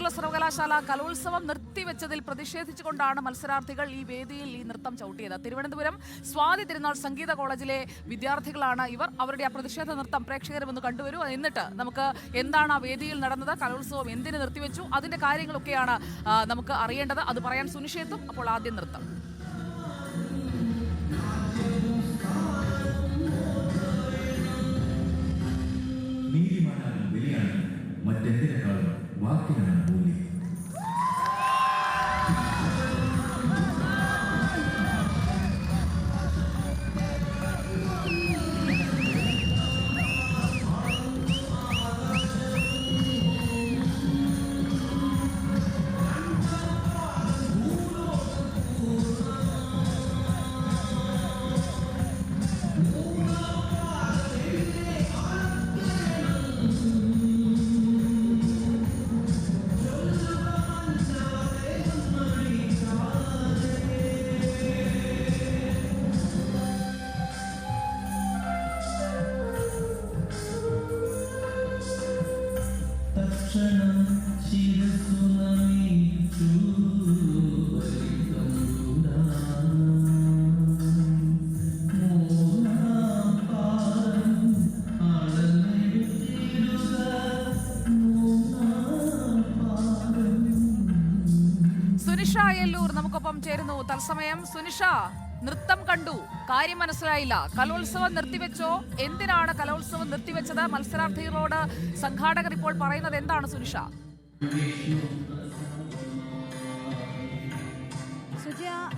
കേരള സർവകലാശാല കലോത്സവം നിർത്തിവെച്ചതിൽ പ്രതിഷേധിച്ചുകൊണ്ടാണ് മത്സരാർത്ഥികൾ ഈ വേദിയിൽ ഈ നൃത്തം ചവിട്ടിയത്. തിരുവനന്തപുരം സ്വാതി തിരുനാൾ സംഗീത കോളേജിലെ വിദ്യാർത്ഥികളാണ് ഇവർ. അവരുടെ ആ പ്രതിഷേധ നൃത്തം പ്രേക്ഷകരും ഒന്ന് കണ്ടുവരൂ. എന്നിട്ട് നമുക്ക് എന്താണ് ആ വേദിയിൽ നടന്നത് കലോത്സവം എന്തിന് നിർത്തിവെച്ചു അതിന്റെ കാര്യങ്ങളൊക്കെയാണ് നമുക്ക് അറിയേണ്ടത്. അത് പറയാൻ സുനിഷേത്തും അപ്പോൾ ആദ്യം നൃത്തം. വിലയാണ് മറ്റെന്തിനേക്കാളും വാക്കിനാണ് സുനിഷ അയ്യല്ലൂർ നമുക്കൊപ്പം ചേരുന്നു. തത്സമയം സുനിഷ നൃത്തം കണ്ടു. കാര്യം മനസ്സിലായില്ല. കലോത്സവം നിർത്തിവെച്ചോ? എന്തിനാണ് കലോത്സവം നിർത്തിവെച്ചത്? മത്സരാർത്ഥികളോട് സംഘാടകർ ഇപ്പോൾ പറയുന്നത് എന്താണ് സുനിഷ?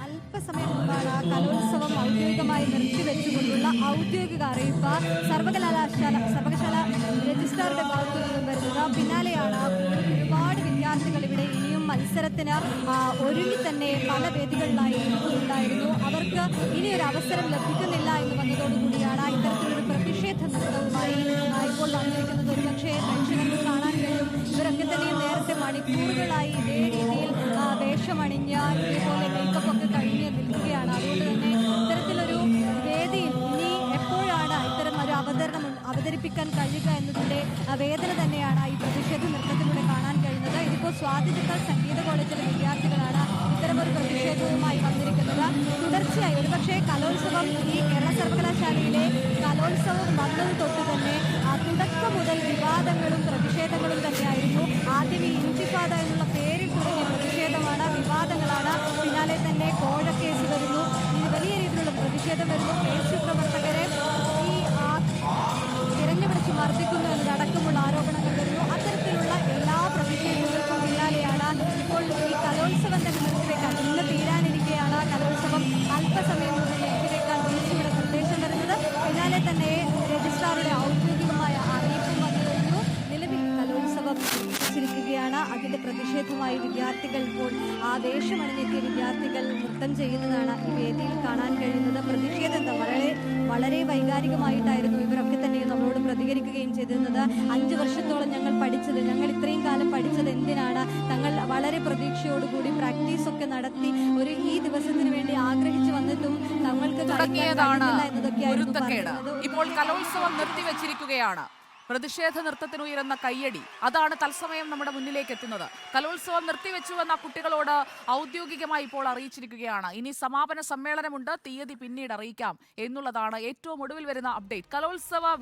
അല്പസമയം മുമ്പാണ് കലോത്സവം ഔദ്യോഗികമായി നിർത്തിവെച്ചുകൊണ്ടുള്ള ഔദ്യോഗിക അറിയിപ്പ് സർവകലാശാല സർവകലാശാല രജിസ്ട്രാറുടെ ഭാഗത്തു നിന്നും വരുന്നത്. പിന്നാലെയാണ് ഒരുപാട് മത്സരത്തിന് ഒരുങ്ങി തന്നെ പല വേദികളിലായി ഉണ്ടായിരുന്നു. അവർക്ക് ഇനി ഒരു അവസരം ലഭിക്കുന്നില്ല എന്ന് വന്നതോടുകൂടിയാണ് ഇത്തരത്തിലൊരു പ്രതിഷേധ ആ, ഇപ്പോൾ വന്നിരിക്കുന്നത്. ഒരുപക്ഷേ പ്രേക്ഷകർക്ക് കാണാൻ കഴിയും. ഇവരൊക്കെ തന്നെ നേരത്തെ മണിക്കൂറുകളായി ഇതേ രീതിയിൽ വേഷമണിഞ്ഞ ഇതേപോലെ മേക്കപ്പ് ഒക്കെ കഴിഞ്ഞ് നിൽക്കുകയാണ്. അതുകൊണ്ട് തന്നെ ഇത്തരത്തിലൊരു വേദിയിൽ ഇനി എപ്പോഴാണ് ഇത്തരം ഒരു അവതരണം അവതരിപ്പിക്കാൻ കഴിയുക എന്നതിന്റെ ആ, വേദന തന്നെയാണ് ഈ പ്രതിഷേധ നൃത്തത്തിലൂടെ കാണാൻ കഴിയുന്നത് സംഗീത കോളേജിലെ വിദ്യാർത്ഥികളാണ് ഇത്തരമൊരു പ്രതിഷേധവുമായി വന്നിരിക്കുന്നത്. തുടർച്ചയായി ഒരുപക്ഷെ കലോത്സവം ഈ കേരള സർവകലാശാലയിലെ കലോത്സവം വന്നത് തൊട്ട് തന്നെ തുടക്കം മുതൽ വിവാദങ്ങളും പ്രതിഷേധങ്ങളും തന്നെയായിരുന്നു. ആദ്യം ഈ ഇൻതിഫാദ എന്നുള്ള പേരിൽ തുടങ്ങിയ പ്രതിഷേധമാണ് വിവാദങ്ങളാണ്. പിന്നാലെ തന്നെ കോഴക്കേസ് വരുന്നു. വലിയ രീതിയിലുള്ള പ്രതിഷേധം വരുന്നു. ദേശീയ അല്പസമയം മുതൽ ഡിസിയുടെ നിർദ്ദേശം വരുന്നത് പിന്നാലെ തന്നെ രജിസ്ട്രാറുടെ ഔദ്യോഗികമായ അറിയിപ്പും വന്നു നിലവിൽ കലോത്സവം ചിരിക്കുകയാണ് അതിന്റെ പ്രതിഷേധമായി വിദ്യാർത്ഥികൾ ഇപ്പോൾ ആവേശമണിഞ്ഞെത്തിയ വിദ്യാർത്ഥികൾ നൃത്തം ചെയ്യുന്നതാണ് ഈ വേദിയിൽ കാണാൻ കഴിയുന്നത്. പ്രതിഷേധം വളരെ വളരെ വൈകാരികമായിട്ടായിരുന്നു ഇവരൊക്കെ തന്നെ നമ്മളോട് പ്രതികരിക്കുകയും ചെയ്തിരുന്നത്. അഞ്ചു വർഷത്തോളം ഞങ്ങൾ പഠിച്ചത് ഞങ്ങൾ ഇത്രയും കാലം പഠിച്ചത് എന്തിനാണ്? തങ്ങൾ വളരെ പ്രതീക്ഷയോടുകൂടി പ്രാക്ടീസ് ഒക്കെ നടത്തി ഒരു ഈ തുടങ്ങിയതാണ് ഗുരുത്തക്കേട് ഇപ്പോൾ കലോത്സവം നിർത്തിവെച്ചിരിക്കുകയാണ്. പ്രതിഷേധ നൃത്തത്തിനുയരുന്ന കയ്യടി. അതാണ് തത്സമയം നമ്മുടെ മുന്നിലേക്ക് എത്തുന്നത്. കലോത്സവം നിർത്തിവെച്ചുവെന്ന കുട്ടികളോട് ഔദ്യോഗികമായി ഇപ്പോൾ അറിയിച്ചിരിക്കുകയാണ്. ഇനി സമാപന സമ്മേളനമുണ്ട്. തീയതി പിന്നീട് അറിയിക്കാം എന്നുള്ളതാണ് ഏറ്റവും ഒടുവിൽ വരുന്ന അപ്ഡേറ്റ്. കലോത്സവ